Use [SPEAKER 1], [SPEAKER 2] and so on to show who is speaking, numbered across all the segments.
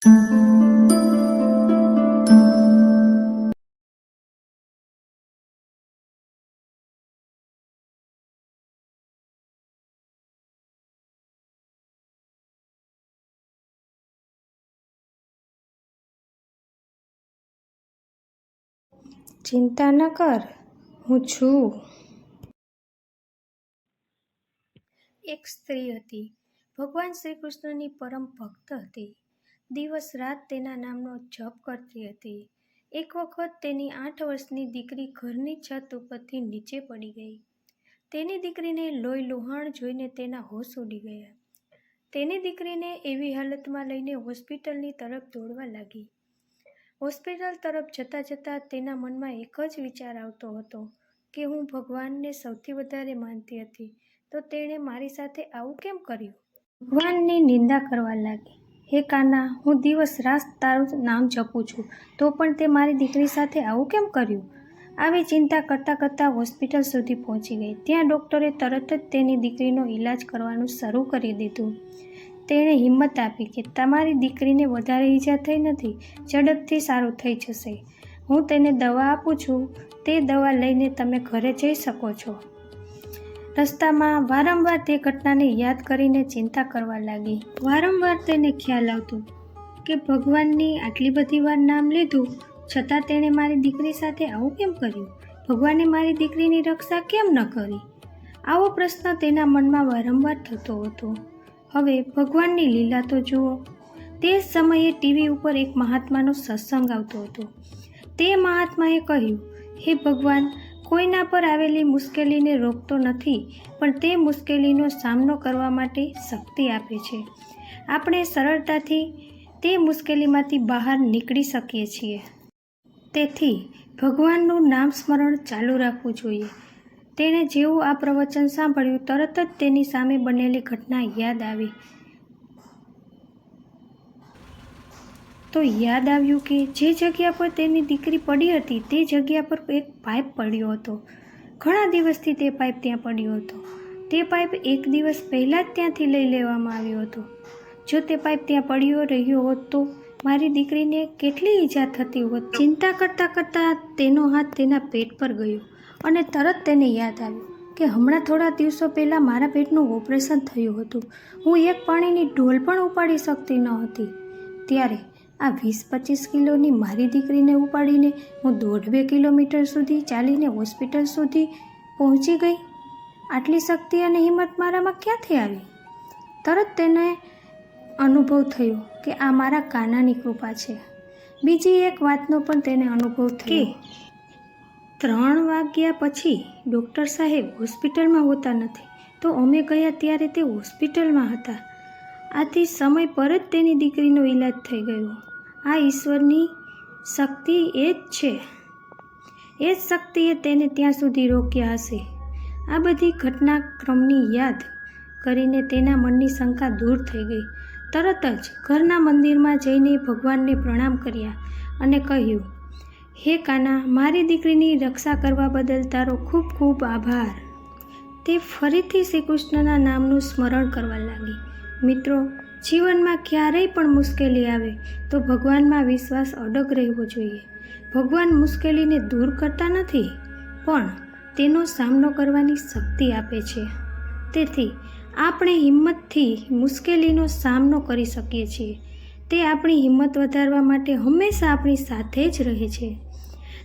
[SPEAKER 1] ચિંતા ન કર હું છું. એક સ્ત્રી હતી. ભગવાન શ્રી કૃષ્ણની પરમ ભક્ત હતી. દિવસ રાત તેના નામનો જપ કરતી હતી. એક વખત તેની આઠ વર્ષની દીકરી ઘરની છત ઉપરથી નીચે પડી ગઈ. તેની દીકરીને લોહી લુહાણ જોઈને તેના હોશ ઉડી ગયા. તેની દીકરીને એવી હાલતમાં લઈને હોસ્પિટલની તરફ દોડવા લાગી. હોસ્પિટલ તરફ જતાં જતાં તેના મનમાં એક જ વિચાર આવતો હતો કે હું ભગવાનને સૌથી વધારે માનતી હતી, તો તેણે મારી સાથે આવું કેમ કર્યું? ભગવાનની નિંદા કરવા લાગી. હે કાના, હું દિવસ રાત તારું નામ જપું છું. તો પણ તે મારી દીકરી સાથે આવું કેમ કર્યું? આવી ચિંતા કરતાં કરતાં હોસ્પિટલ સુધી પહોંચી ગઈ. ત્યાં ડૉક્ટરે તરત જ તેની દીકરીનો ઈલાજ કરવાનું શરૂ કરી દીધું. તેણે હિંમત આપી કે તમારી દીકરીને વધારે ઈજા થઈ નથી, ઝડપથી સારું થઈ જશે. હું તેને દવા આપું છું. તે દવા લઈને તમે ઘરે જઈ શકો છો. રસ્તામાં વારંવાર તે ઘટનાને યાદ કરીને ચિંતા કરવા લાગી. વારંવાર તેને ખ્યાલ આવતો કે ભગવાનની આટલી બધી વાર નામ લીધું, છતાં તેણે મારી દીકરી સાથે આવું કેમ કર્યું? ભગવાને મારી દીકરીની રક્ષા કેમ ન કરી? આવો પ્રશ્ન તેના મનમાં વારંવાર થતો હતો. હવે ભગવાનની લીલા તો જુઓ. તે સમયે ટીવી ઉપર એક મહાત્માનો સત્સંગ આવતો હતો. તે મહાત્માએ કહ્યું, હે ભગવાન કોઈના પર આવેલી મુશ્કેલીને રોકતો નથી, પણ તે મુશ્કેલીનો સામનો કરવા માટે શક્તિ આપે છે. આપણે સરળતાથી તે મુશ્કેલીમાંથી બહાર નીકળી શકીએ છીએ. તેથી, ભગવાનનું નામ સ્મરણ ચાલુ રાખવું જોઈએ. તેણે જેવું આ પ્રવચન સાંભળ્યું, તરત જ તેની સામે બનેલી ઘટના યાદ આવી. તો યાદ આવ્યું કે જે જગ્યા પર તેની દીકરી પડી હતી, તે જગ્યા પર એક પાઇપ પડ્યો હતો. ઘણા દિવસથી તે પાઇપ ત્યાં પડ્યો હતો. તે પાઇપ એક દિવસ પહેલાં જ ત્યાંથી લઈ લેવામાં આવ્યો હતો. જો તે પાઇપ ત્યાં પડ્યો રહ્યો હોત તો મારી દીકરીને કેટલી ઈજા થતી હોત. ચિંતા કરતાં કરતાં તેનો હાથ તેના પેટ પર ગયો અને તરત તેને યાદ આવ્યું કે હમણાં થોડા દિવસો પહેલાં મારા પેટનું ઓપરેશન થયું હતું. હું એક પાણીની ઢોલ પણ ઉપાડી શકતી ન હતી. ત્યારે આ વીસ પચીસ કિલોની મારી દીકરીને ઉપાડીને હું દોઢ બે કિલોમીટર સુધી ચાલીને હોસ્પિટલ સુધી પહોંચી ગઈ. આટલી શક્તિ અને હિંમત મારામાં ક્યાંથી આવી? તરત તેને અનુભવ થયો કે આ મારા કાનાની કૃપા છે. બીજી એક વાતનો પણ તેને અનુભવ થયો. ત્રણ વાગ્યા પછી ડૉક્ટર સાહેબ હોસ્પિટલમાં હોતા નથી, તો અમે ગયા ત્યારે તે હોસ્પિટલમાં હતા. આથી સમય પર જ તેની દીકરીનો ઈલાજ થઈ ગયો. આ ઈશ્વરની શક્તિ એ જ છે. એ જ શક્તિએ તેને ત્યાં સુધી રોક્યા હશે. આ બધી ઘટનાક્રમની યાદ કરીને તેના મનની શંકા દૂર થઈ ગઈ. તરત જ ઘરના મંદિરમાં જઈને ભગવાનને પ્રણામ કર્યા અને કહ્યું, હે કાના, મારી દીકરીની રક્ષા કરવા બદલ તારો ખૂબ ખૂબ આભાર. તે ફરીથી શ્રી કૃષ્ણના નામનું સ્મરણ કરવા લાગી. મિત્રો, જીવનમાં ક્યારેય પણ મુશ્કેલી આવે તો ભગવાનમાં વિશ્વાસ અડગ રહેવો જોઈએ. ભગવાન મુશ્કેલીને દૂર કરતા નથી, પણ તેનો સામનો કરવાની શક્તિ આપે છે. તેથી, આપણે હિંમતથી મુશ્કેલીનો સામનો કરી શકીએ છીએ. તે આપણી હિંમત વધારવા માટે હંમેશા આપણી સાથે જ રહે છે.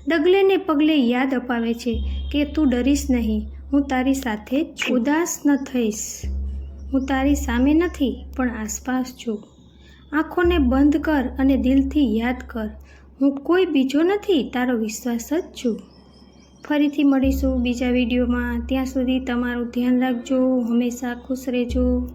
[SPEAKER 1] ડગલે ને પગલે યાદ અપાવે છે કે તું ડરીશ નહીં, હું તારી સાથે ઉદાસ ન થઈશ. હું તારી સામે નથી, પણ આસપાસ છું. આંખોને બંધ કર અને દિલથી યાદ કર. હું કોઈ બીજો નથી, તારો વિશ્વાસ જ છું. ફરીથી મળીશું બીજા વિડીયોમાં. ત્યાં સુધી તમારું ધ્યાન રાખજો, હંમેશા ખુશ રહેજો.